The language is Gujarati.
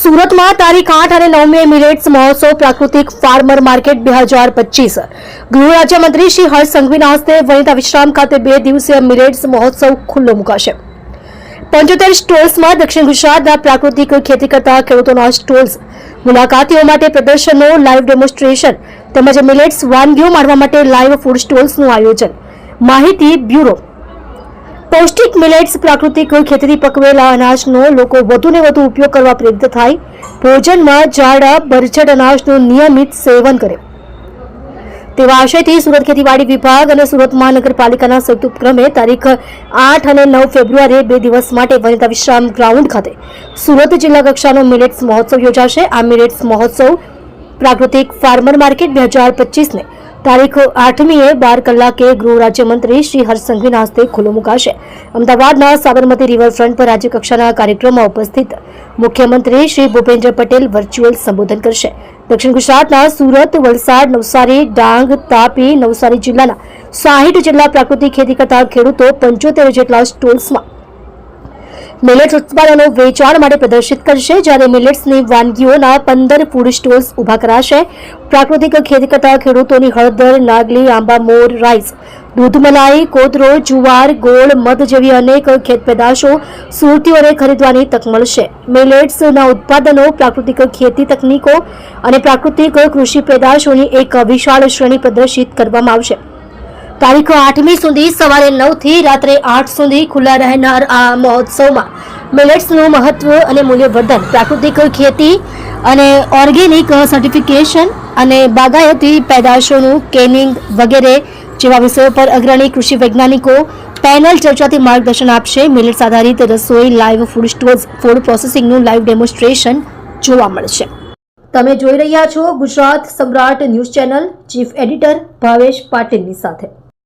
સુરતમાં તારીખ આઠ અને નવ મે મહોત્સવ પ્રાકૃતિક ફાર્મર માર્કેટ બે હજાર પચીસ. ગૃહ રાજ્યમંત્રી શ્રી હર્ષ સંઘવીના હસ્તે વનિતા વિશ્રામ ખાતે બે દિવસીય મિલેટ્સ મહોત્સવ ખુલ્લો મુકાશે. પંચોતેર સ્ટોલ્સમાં દક્ષિણ ગુજરાતના પ્રાકૃતિક ખેતી કરતા ખેડૂતોના સ્ટોલ્સ. મુલાકાતીઓ માટે પ્રદર્શનો લાઇવ ડેમોન્સ્ટ્રેશન તેમજ મિલેટ્સ વાનગીઓ માણવા માટે લાઈવ ફૂડ સ્ટોલ્સનું આયોજન. માહિતી બ્યુરો. પૌષ્ટિક મિલેટ્સ, પ્રાકૃતિક ખેતીથી પકવેલા અનાજનો લોકો વધુને વધુ ઉપયોગ કરવા પ્રેરિત થાય. ભોજનમાં જાડા, બરછટ અનાજનું નિયમિત સેવન કરે. તેવા આશયથી સુરત ખેતીવાડી વિભાગ અને સુરત મહાનગરપાલિકાના સંયુક્ત ઉપક્રમે તારીખ આઠ અને નવ ફેબ્રુઆરીએ બે દિવસ માટે વનિતા વિશ્રામ ગ્રાઉન્ડ ખાતે સુરત જિલ્લા કક્ષાનો મિલેટ્સ મહોત્સવ યોજાશે. આ મિલેટ્સ મહોત્સવ પ્રાકૃતિક ફાર્મર માર્કેટ બે હજાર પચીસને તારીખ આઠમીએ બાર કલાકે ગૃહ રાજ્યમંત્રી શ્રી હર્ષ સંઘવીના હસ્તે ખુલ્લો મુકાશે. અમદાવાદના સાબરમતી રિવરફ્રન્ટ પર રાજ્યકક્ષાના કાર્યક્રમમાં ઉપસ્થિત મુખ્યમંત્રી શ્રી ભૂપેન્દ્ર પટેલ વર્ચ્યુઅલ સંબોધન કરશે. દક્ષિણ ગુજરાતના સુરત, વલસાડ, નવસારી, ડાંગ, તાપી, નવસારી જિલ્લાના સાહીઠ જેટલા પ્રાકૃતિક ખેતી કરતા ખેડૂતો પંચોતેર જેટલા સ્ટોલ્સમાં મિલેટ્સ ઉત્પાદનો વેચાણ માટે પ્રદર્શિત કરશે, જ્યારે મિલેટ્સની વાનગીઓના પંદર ફૂડ સ્ટોલ્સ ઊભા કરાશે. પ્રાકૃતિક ખેતી કરતા ખેડૂતોની હળદર, નાગલી, આંબા, મોર રાઈસ દૂધ, મલાઈ કોતરો જુવાર, ગોળ, મધ જેવી અનેક ખેત પેદાશો સુરતીઓને ખરીદવાની તક મળશે. મિલેટ્સના ઉત્પાદનો પ્રાકૃતિક ખેતી તકનીકો અને પ્રાકૃતિક કૃષિ પેદાશોની એક વિશાળ શ્રેણી પ્રદર્શિત કરવામાં આવશે. તારીખ આઠમી સુધી સવારે નવથી રાત્રે આઠ સુધી ખુલ્લા રહેનાર આ મહોત્સવમાં મિલેટ્સનું મહત્વ અને મૂલ્યવર્ધન, પ્રાકૃતિક ખેતી અને ઓર્ગેનિક સર્ટિફિકેશન અને બાગાયતી પેદાશોનું કેનિંગ વગેરે જેવા વિષયો પર અગ્રણી કૃષિ વૈજ્ઞાનિકો પેનલ ચર્ચાથી માર્ગદર્શન આપશે. મિલેટ્સ આધારિત રસોઈ, લાઈવ ફૂડ સ્ટોર્સ, ફૂડ પ્રોસેસિંગનું લાઈવ ડેમોન્સ્ટ્રેશન જોવા મળશે. તમે જોઈ રહ્યા છો Gujarat Samrat news channel, chief editor Bhavesh પાટીલની સાથે.